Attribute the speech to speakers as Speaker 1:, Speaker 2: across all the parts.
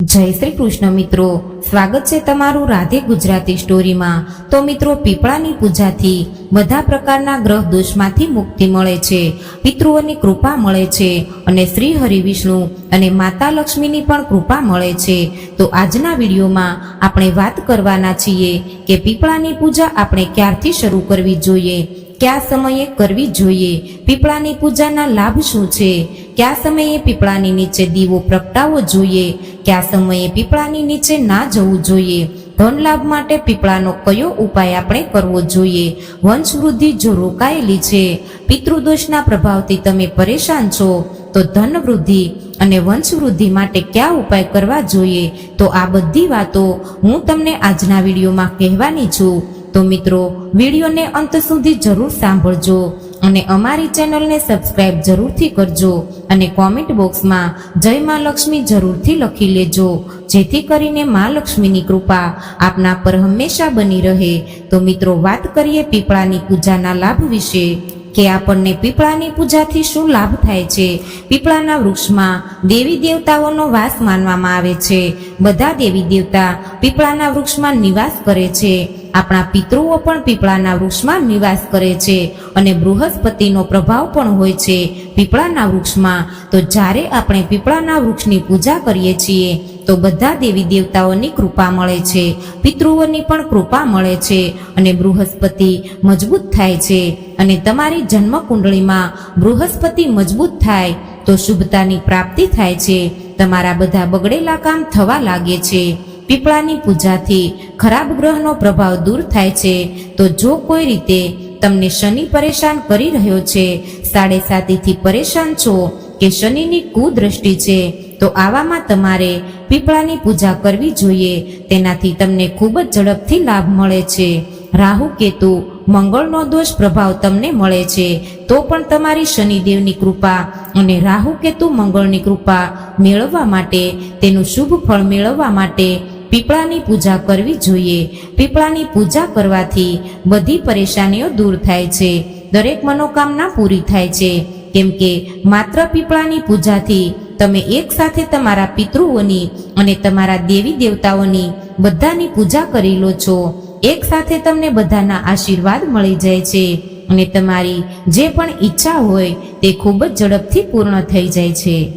Speaker 1: જય શ્રી કૃષ્ણ મિત્રો, સ્વાગત છે તમારું રાધે ગુજરાતી સ્ટોરીમાં. તો મિત્રો, પીપળાની પૂજાથી બધા પ્રકારના ગ્રહ દોષમાંથી મુક્તિ મળે છે, પિતૃઓની કૃપા મળે છે અને શ્રી હરિ વિષ્ણુ અને માતા લક્ષ્મીની પણ કૃપા મળે છે. તો આજના વિડીયોમાં આપણે વાત કરવાના છીએ કે પીપળાની પૂજા આપણે ક્યારથી શરૂ કરવી જોઈએ, કયા સમયે કરવી જોઈએ, પીપળાની પૂજાના લાભ શું છે કયા સમયે પીપળાની નીચે દીવો પ્રગટાવવો જોઈએ? કયા સમયે પીપળાની નીચે ના જવું જોઈએ? ધન લાભ માટે પીપળાનો કયો ઉપાય આપણે કરવો જોઈએ? વંશ વૃદ્ધિ જો રોકાયેલી છે, પિતૃદોષના પ્રભાવથી તમે પરેશાન છો, તો ધન વૃદ્ધિ અને વંશ વૃદ્ધિ માટે કયા ઉપાય કરવા જોઈએ? તો આ બધી વાતો હું તમને આજના વિડીયોમાં કહેવાની છું. તો મિત્રો, વિડીયોને અંત સુધી જરૂર સાંભળજો. અને અમારી ચેનલને સબસ્ક્રાઇબ જરૂરથી કરજો અને કોમેન્ટ બોક્સમાં જય મા લક્ષ્મી જરૂરથી લખી લેજો. જેથી કરીને મા લક્ષ્મીની કૃપા આપના પર હંમેશા બની રહે. તો મિત્રો, વાત કરીએ પીપળાની પૂજાના લાભ વિશે કે આપણને પીપળાની પૂજાથી શું લાભ થાય છે? પીપળાના વૃક્ષમાં દેવી દેવતાઓનો વાસ માનવામાં આવે છે. બધા દેવી દેવતા પીપળાના વૃક્ષમાં નિવાસ કરે છે. આપણા પિતૃઓ પણ પીપળાના વૃક્ષમાં નિવાસ કરે છે અને બૃહસ્પતિનો પ્રભાવ પણ હોય છે પીપળાના વૃક્ષમાં. તો જ્યારે આપણે પીપળાના વૃક્ષની પૂજા કરીએ છીએ, તો બધા દેવી દેવતાઓની કૃપા મળે છે, પિતૃઓની પણ કૃપા મળે છે અને બૃહસ્પતિ મજબૂત થાય છે. અને તમારી જન્મ કુંડળીમાં બૃહસ્પતિ મજબૂત થાય, તો શુભતાની પ્રાપ્તિ થાય છે. તમારા બધા બગડેલા કામ થવા લાગે છે. પીપળાની પૂજાથી ખરાબ ગ્રહનો પ્રભાવ દૂર થાય છે, તો જો કોઈ રીતે તમને શનિ પરેશાન કરી રહ્યો છે, સાડે સાતીથી પરેશાન છો કે શનિની કુદ્રષ્ટિ છે, તો આવામાં તમારે પીપળાની પૂજા કરવી જોઈએ, તેનાથી તમને ખૂબ જ ઝડપથી લાભ મળે છે. રાહુ કેતુ, મંગળનો દોષ પ્રભાવ તમને મળે છે, તો પણ તમારી શનિદેવની કૃપા અને રાહુ કેતુ મંગળની કૃપા મેળવવા માટે, તેનું શુભ ફળ મેળવવા માટે પીપળાની પૂજા કરવી જોઈએ. પીપળાની પૂજા કરવાથી બધી પરેશાનીઓ દૂર થાય છે. દરેક મનોકામના પૂરી થાય છે. કેમ કે માત્ર પીપળાની પૂજાથી તમે એક સાથે તમારા પિતૃઓની અને તમારા દેવી દેવતાઓની બધાની પૂજા કરી લો છો. એક સાથે તમને બધાના આશીર્વાદ મળી જાય છે અને તમારી જે પણ ઈચ્છા હોય તે ખૂબ જ ઝડપથી પૂર્ણ થઈ જાય છે.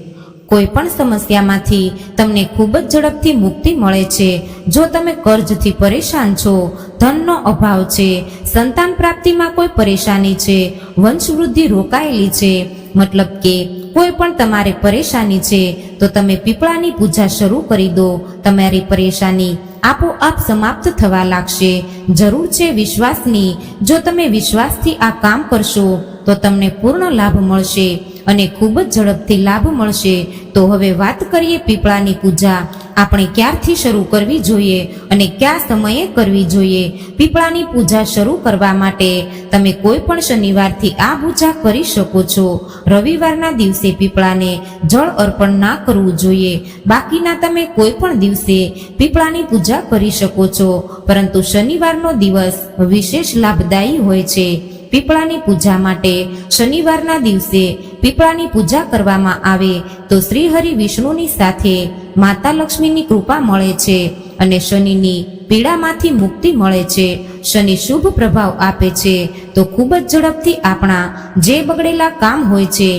Speaker 1: કોઈ પણ સમસ્યામાંથી તમને ખૂબ જ ઝડપથી મુક્તિ મળે છે. જો તમે કર્જથી પરેશાન છો, ધનનો અભાવ છે, સંતાન પ્રાપ્તિમાં કોઈ પરેશાની છે, વંશવૃદ્ધિ રોકાયેલી છે, મતલબ કે કોઈ પણ તમારે પરેશાની છે, તો તમે પીપળાની પૂજા શરૂ કરી દો. તમારી પરેશાની આપોઆપ સમાપ્ત થવા લાગશે. જરૂર છે વિશ્વાસની. જો તમે વિશ્વાસથી આ કામ કરશો, તો તમને પૂર્ણ લાભ મળશે. અને ખૂબ જ ઝડપથી લાભ મળશે. તો હવે વાત કરીએ પીપળાની પૂજા. આપણે ક્યારથી શરૂ કરવી જોઈએ અને કયા સમયે કરવી જોઈએ? પીપળાની પૂજા શરૂ કરવા માટે તમે કોઈ પણ શનિવારથી આ પૂજા કરી શકો છો. રવિવારના દિવસે પીપળાને જળ અર્પણ ના કરવું જોઈએ. બાકીના તમે કોઈ પણ દિવસે પીપળાની પૂજા કરી શકો છો. પરંતુ શનિવારનો દિવસ વિશેષ લાભદાયી હોય છે. પીપળાની પૂજા માટે શનિવારના દિવસે પીપળાની પૂજા કરવામાં આવે તો શ્રી હરિ વિષ્ણુની સાથે માતા લક્ષ્મીની કૃપા મળે છે અને શનિની પીડામાંથી મુક્તિ મળે છે. શનિ શુભ પ્રભાવ આપે છે તો ખૂબ જ ઝડપથી આપણા જે બગડેલા કામ હોય છે,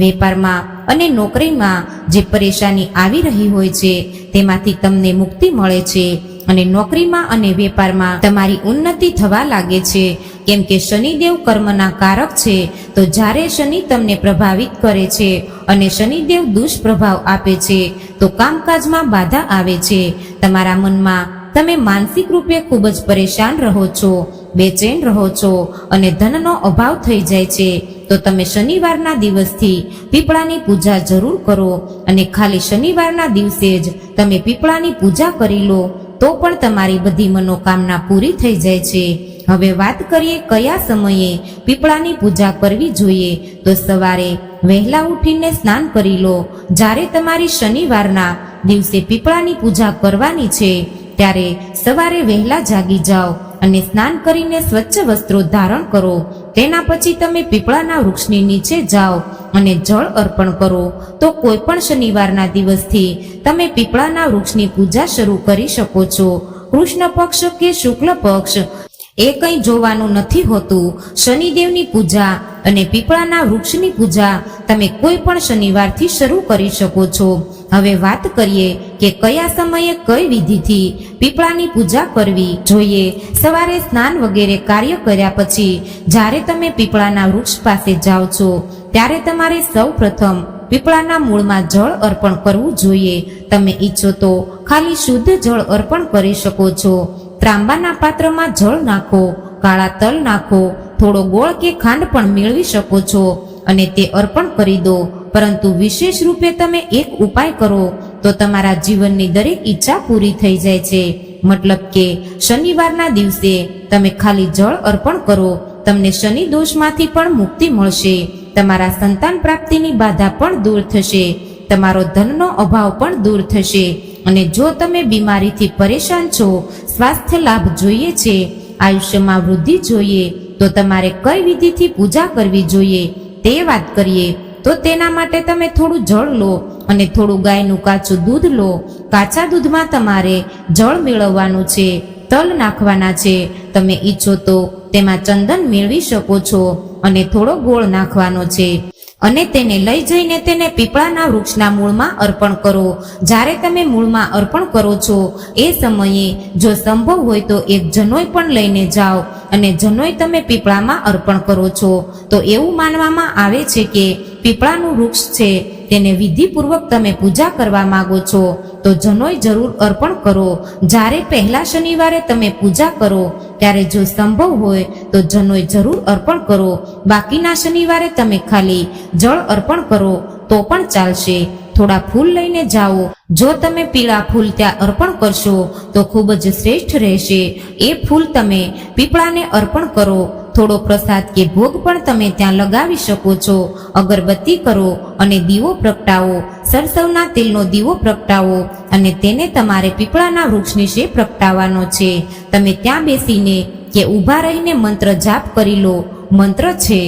Speaker 1: વેપારમાં અને નોકરીમાં જે પરેશાની આવી રહી હોય છે, તેમાંથી તમને મુક્તિ મળે છે અને નોકરીમાં અને વેપારમાં તમારી ઉન્નતિ થવા લાગે છે. કેમ કે શનિદેવ કર્મના કારક છે, તો જ્યારે શનિ તમને પ્રભાવિત કરે છે અને શનિદેવ દુષ્પ્રભાવ આપે છે, તો કામકાજમાં બાધા આવે છે. તમારા મનમાં તમે માનસિક રૂપે ખૂબ જ પરેશાન રહો છો, બેચેન રહો છો અને ધનનો અભાવ થઈ જાય છે, તો તમે શનિવારના દિવસથી પીપળાની પૂજા જરૂર કરો અને ખાલી શનિવારના દિવસે જ તમે પીપળાની પૂજા કરી લો, તો પણ તમારી બધી મનોકામના પૂરી થઈ જાય છે. હવે વાત કરીએ કયા સમયે પીપળાની પૂજા કરવી જોઈએ, તો સવારે વહેલા ઉઠીને સ્નાન કરી લો. જ્યારે તમારી શનિવારના દિવસે પીપળાની પૂજા કરવાની છે, ત્યારે સવારે વહેલા જાગી જાઓ અને સ્નાન કરીને સ્વચ્છ વસ્ત્રો ધારણ કરો. તેના પછી તમે પીપળાના વૃક્ષની નીચે જાઓ અને જળ અર્પણ કરો. તો કોઈ પણ શનિવારના દિવસથી તમે પીપળાના વૃક્ષની પૂજા શરૂ કરી શકો છો. કૃષ્ણ પક્ષ કે શુક્લ પક્ષ એ કંઈ જોવાનું નથી હોતું. શનિદેવની પૂજા અને પીપળાના વૃક્ષની પૂજા તમે કોઈ પણ શનિવારથી શરૂ કરી શકો છો. હવે વાત કરીએ કે કયા સમયે કઈ વિધિથી પીપળાની પૂજા કરવી જોઈએ. સવારે સ્નાન વગેરે કાર્ય કર્યા પછી જ્યારે તમે પીપળાના વૃક્ષ પાસે જાઓ છો, ત્યારે તમારે સૌ પ્રથમ પીપળાના મૂળમાં જળ અર્પણ કરવું જોઈએ. તમે ઈચ્છો તો ખાલી શુદ્ધ જળ અર્પણ કરી શકો છો. ત્રાંબાના પાત્રમાં જળ નાખો, કાળા તલ નાખો, થોડો ગોળ કે ખાંડ પણ મેળવી શકો છો અને તે અર્પણ કરી દો. પરંતુ વિશેષ રૂપે તમે એક ઉપાય કરો, તો તમારા જીવનની દરેક ઈચ્છા પૂરી થઈ જાય છે. મતલબ કે શનિવારના દિવસે તમે ખાલી જળ અર્પણ કરો, તમને શનિ દોષમાંથી પણ મુક્તિ મળશે. તમારા સંતાન પ્રાપ્તિની બાધા પણ દૂર થશે. તમારો ધનનો અભાવ પણ દૂર થશે. અને જો તમે બીમારીથી પરેશાન છો સ્વાસ્થ્ય લાભ જોઈએ છે, આયુષ્યમાં વૃદ્ધિ જોઈએ, તો તમારે કઈ વિધિથી પૂજા કરવી જોઈએ તે વાત કરીએ. તો તેના માટે તમે થોડું જળ લો અને થોડું ગાયનું કાચું દૂધ લો. કાચા દૂધમાં તમારે જળ મેળવવાનું છે, તલ નાખવાના છે. તમે ઈચ્છો તો તેમાં ચંદન મેળવી શકો છો અને થોડો ગોળ નાખવાનો છે. અને તેને લઈ જઈને તેને પીપળાના વૃક્ષના મૂળમાં અર્પણ કરો. જ્યારે તમે મૂળમાં અર્પણ કરો છો, એ સમયે જો સંભવ હોય તો એક જનોઈ પણ લઈને જાઓ અને જનોઈ તમે પીપળામાં અર્પણ કરો છો. તો એવું માનવામાં આવે છે કે પીપળાનું વૃક્ષ છે તેને વિધિપૂર્વક તમે પૂજા કરવા માંગો છો, તો જનોઈ જરૂર અર્પણ કરો. જ્યારે પહેલા શનિવારે તમે પૂજા કરો, ત્યારે જો સંભવ હોય, તો જનોઈ જરૂર અર્પણ કરો. બાકીના શનિવારે તમે ખાલી જળ અર્પણ કરો, તો પણ ચાલશે. થોડા ફૂલ લઈને જાઓ. જો તમે પીળા ફૂલ ત્યાં અર્પણ કરશો, તો ખૂબ જ શ્રેષ્ઠ રહેશે. એ ફૂલ તમે પીપળાને અર્પણ કરો. થોડો પ્રસાદ કે ભોગ પણ તમે ત્યાં લગાવી શકો છો. અગરબત્તી કરો અને દીવો પ્રગટાવો. સરસવના તેલનો દીવો પ્રગટાવો અને તેને તમારે પીપળાના વૃક્ષ નીચે પ્રગટાવવાનો છે. તમે ત્યાં બેસીને કે ઊભા રહીને મંત્ર જાપ કરી લો. મંત્ર છે,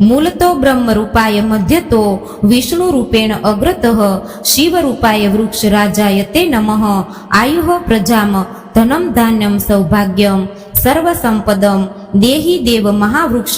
Speaker 1: મૂલતો બ્રહ્મ રૂપાય મધ્યતો વિષ્ણુ રૂપેણ અગ્રતઃ શિવ રૂપાય વૃક્ષ રાજાય તે નમઃ. આયુઃ પ્રજામ ધનમ ધાન્યમ સૌભાગ્યમ. સર્વ સંપદમ દેહી દેવ મહાવૃક્ષ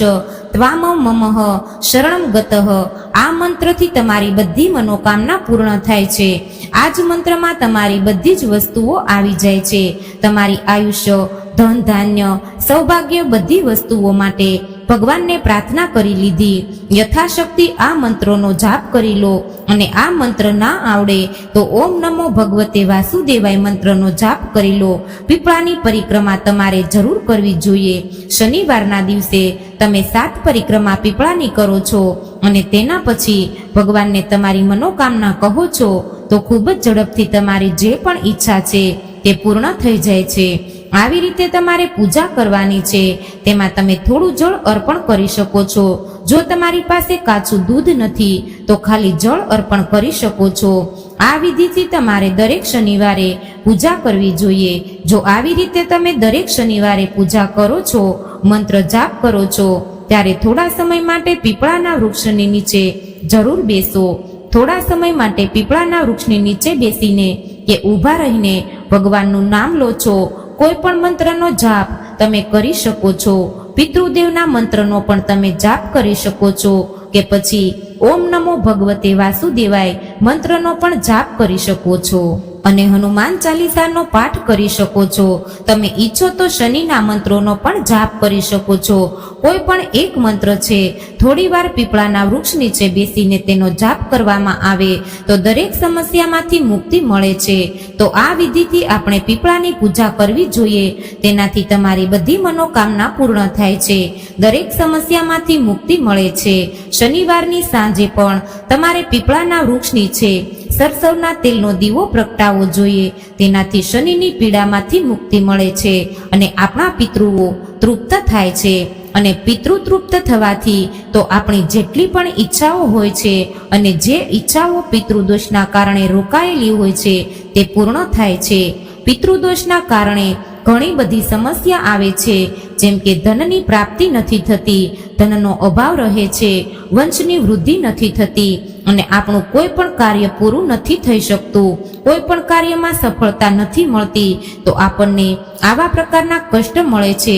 Speaker 1: ત્વામ મમઃ શરણમ ગતઃ આ મંત્રથી તમારી બધી મનોકામના પૂર્ણ થાય છે. આ જ મંત્રમાં તમારી બધી જ વસ્તુઓ આવી જાય છે. તમારી આયુષ્ય, ધન, ધાન્ય, સૌભાગ્ય બધી વસ્તુઓ માટે ભગવાનને પ્રાર્થના કરી લીધી. યથાશક્તિ આ મંત્રોનો જાપ કરી લો અને આ મંત્ર ના આવડે તો ઓમ નમો ભગવતે વાસુદેવાય મંત્રનો જાપ કરી લો. પીપળાની પરિક્રમા તમારે જરૂર કરવી જોઈએ. શનિવારના દિવસે તમે સાત પરિક્રમા પીપળાની કરો છો અને તેના પછી ભગવાનને તમારી મનોકામના કહો છો તો ખૂબ જ ઝડપથી તમારી જે પણ ઈચ્છા છે તે પૂર્ણ થઈ જાય છે. આવી રીતે તમારે પૂજા કરવાની છે. તેમાં તમે થોડું જળ અર્પણ કરી શકો છો. જો તમારી પાસે કાચું દૂધ નથી, તો ખાલી જળ અર્પણ કરી શકો છો. આ વિધિથી તમારે દરેક શનિવારે પૂજા કરવી જોઈએ. જો આવી રીતે તમે દરેક શનિવારે પૂજા કરો છો, મંત્ર જાપ કરો છો, ત્યારે થોડા સમય માટે પીપળાના વૃક્ષની નીચે જરૂર બેસો. થોડા સમય માટે પીપળાના વૃક્ષની નીચે બેસીને કે ઊભા રહીને ભગવાનનું નામ લો છો. કોઈ પણ મંત્રનો જાપ તમે કરી શકો છો. પિતૃદેવના મંત્રનો પણ તમે જાપ કરી શકો છો કે પછી ઓમ નમો ભગવતે વાસુદેવાય મંત્રનો પણ જાપ કરી શકો છો. અને હનુમાન ચાલીસાનો પાઠ કરી શકો છો. તમે ઈચ્છો તો શનિના મંત્રોનો પણ જાપ કરી શકો છો. કોઈ પણ એક મંત્ર છે, થોડીવાર પીપળાના વૃક્ષ નીચે બેસીને તેનો જાપ કરવામાં આવે, તો દરેક સમસ્યામાંથી મુક્તિ મળે છે. તો આ વિધિથી આપણે પીપળાની પૂજા કરવી જોઈએ. તેનાથી તમારી બધી મનોકામના પૂર્ણ થાય છે. દરેક સમસ્યામાંથી મુક્તિ મળે છે. શનિવારની સાંજે પણ તમારે પીપળાના વૃક્ષ નીચે સરસવના તેલનો દીવો પ્રગટાવવો જોઈએ. તેનાથી શનિની પીડામાંથી મુક્તિ મળે છે અને આપણા પિતૃઓ તૃપ્ત થાય છે. અને પિતૃ તૃપ્ત થવાથી તો આપણી જેટલી પણ ઈચ્છાઓ હોય છે અને જે ઈચ્છાઓ પિતૃદોષના કારણે રોકાયેલી હોય છે તે પૂર્ણ થાય છે. પિતૃદોષના કારણે ઘણી બધી સમસ્યા આવે છે. જેમ કે ધનની પ્રાપ્તિ નથી થતી, ધનનો અભાવ રહે છે, વંશની વૃદ્ધિ નથી થતી અને આપણું કોઈ પણ કાર્ય પૂરું નથી થઈ શકતું, કોઈ પણ કાર્યમાં સફળતા નથી મળતી, તો આપણને આવા પ્રકારના કષ્ટ મળે છે.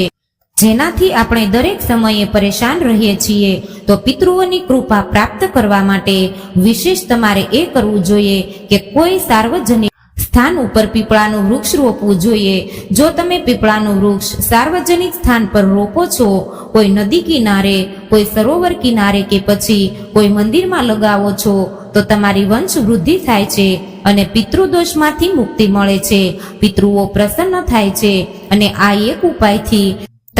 Speaker 1: જેનાથી આપણે દરેક સમયે પરેશાન રહીએ છીએ, તો પિતૃઓની કૃપા પ્રાપ્ત કરવા માટે વિશેષ તમારે એ કરવું જોઈએ કે કોઈ સાર્વજનિક સ્થાન ઉપર પીપળાનું વૃક્ષ રોપવું જોઈએ. જો તમે પીપળાનું વૃક્ષ સાર્વજનિક સ્થાન પર રોપો છો, કોઈ નદી કિનારે, કોઈ સરોવર કિનારે કે પછી કોઈ મંદિરમાં લગાવો છો, તો તમારી વંશ વૃદ્ધિ થાય છે અને પિતૃદોષમાંથી મુક્તિ મળે છે. પિતૃઓ પ્રસન્ન થાય છે અને આ એક ઉપાયથી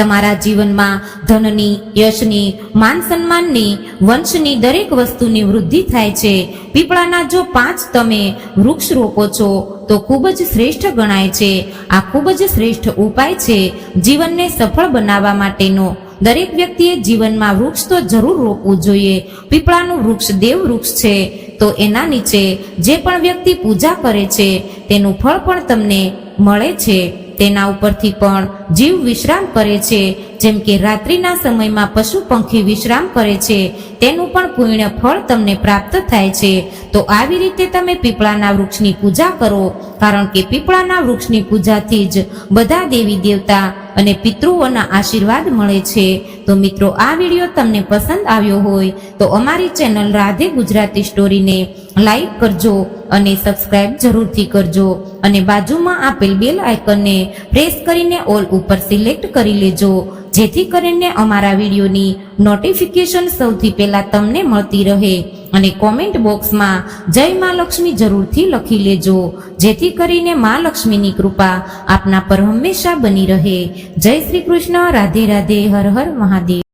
Speaker 1: તમારા જીવનમાં ધનની, યશની માન સન્માનની વંશની દરેક વસ્તુની વૃદ્ધિ થાય છે. પીપળાના જો પાંચ તમે વૃક્ષ રોપો છો, તો ખૂબ જ શ્રેષ્ઠ ગણાય છે. આ ખૂબ જ શ્રેષ્ઠ ઉપાય છે જીવનને સફળ બનાવવા માટેનો. દરેક વ્યક્તિએ જીવનમાં વૃક્ષ તો જરૂર રોપવું જોઈએ. પીપળાનું વૃક્ષ દેવ વૃક્ષ છે, તો એના નીચે જે પણ વ્યક્તિ પૂજા કરે છે, તેનું ફળ પણ તમને મળે છે. તેના ઉપરથી પણ જીવ વિશ્રામ કરે છે. જેમ કે રાત્રિના સમયમાં પશુ પંખી વિશ્રામ કરે છે. તેનું પણ પુણ્ય ફળ તમને પ્રાપ્ત થાય છે. તો આવી રીતે તમે પીપળાના વૃક્ષની પૂજા કરો. કારણ કે પીપળાના વૃક્ષની પૂજાથી જ બધા દેવી દેવતા અને પિતૃઓના આશીર્વાદ મળે છે. તો મિત્રો, આ વીડિયો તમને પસંદ આવ્યો હોય તો અમારી ચેનલ રાધે ગુજરાતી સ્ટોરીને લાઈક કરજો અને સબસ્ક્રાઇબ જરૂરથી કરજો. અને બાજુમાં આપેલ બેલ આઇકનને પ્રેસ કરીને ઓલ ઉપર સિલેક્ટ કરી લેજો. જેથી કરીને અમારા વિડીયોની નોટિફિકેશન સૌથી પહેલા તમને મળતી રહે. અને કોમેન્ટ બોક્સમાં જય મા લક્ષ્મી જરૂરથી લખી લેજો. જેથી કરીને મા લક્ષ્મીની કૃપા આપના પર હંમેશા બની રહે. જય શ્રી કૃષ્ણ, રાધે રાધે, હર હર મહાદેવ.